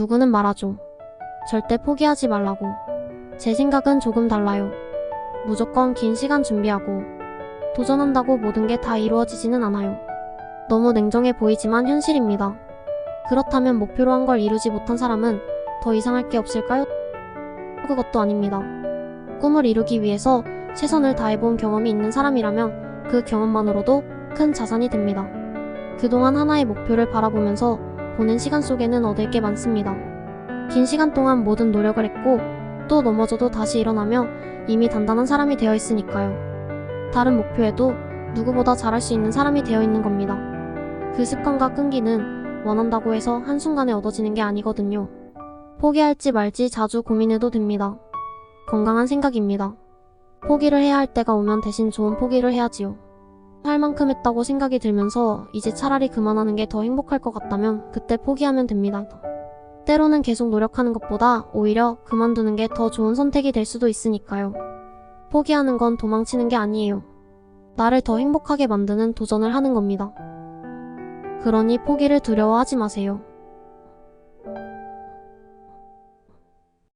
누구는 말하죠. 절대 포기하지 말라고. 제 생각은 조금 달라요. 무조건 긴 시간 준비하고 도전한다고 모든 게 다 이루어지지는 않아요. 너무 냉정해 보이지만 현실입니다. 그렇다면 목표로 한 걸 이루지 못한 사람은 더 이상할 게 없을까요? 그것도 아닙니다. 꿈을 이루기 위해서 최선을 다해본 경험이 있는 사람이라면 그 경험만으로도 큰 자산이 됩니다. 그동안 하나의 목표를 바라보면서 보낸 시간 속에는 얻을 게 많습니다. 긴 시간 동안 모든 노력을 했고 또 넘어져도 다시 일어나며 이미 단단한 사람이 되어 있으니까요. 다른 목표에도 누구보다 잘할 수 있는 사람이 되어 있는 겁니다. 그 습관과 끈기는 원한다고 해서 한순간에 얻어지는 게 아니거든요. 포기할지 말지 자주 고민해도 됩니다. 건강한 생각입니다. 포기를 해야 할 때가 오면 대신 좋은 포기를 해야지요. 할 만큼 했다고 생각이 들면서 이제 차라리 그만하는 게 더 행복할 것 같다면 그때 포기하면 됩니다. 때로는 계속 노력하는 것보다 오히려 그만두는 게 더 좋은 선택이 될 수도 있으니까요. 포기하는 건 도망치는 게 아니에요. 나를 더 행복하게 만드는 도전을 하는 겁니다. 그러니 포기를 두려워하지 마세요.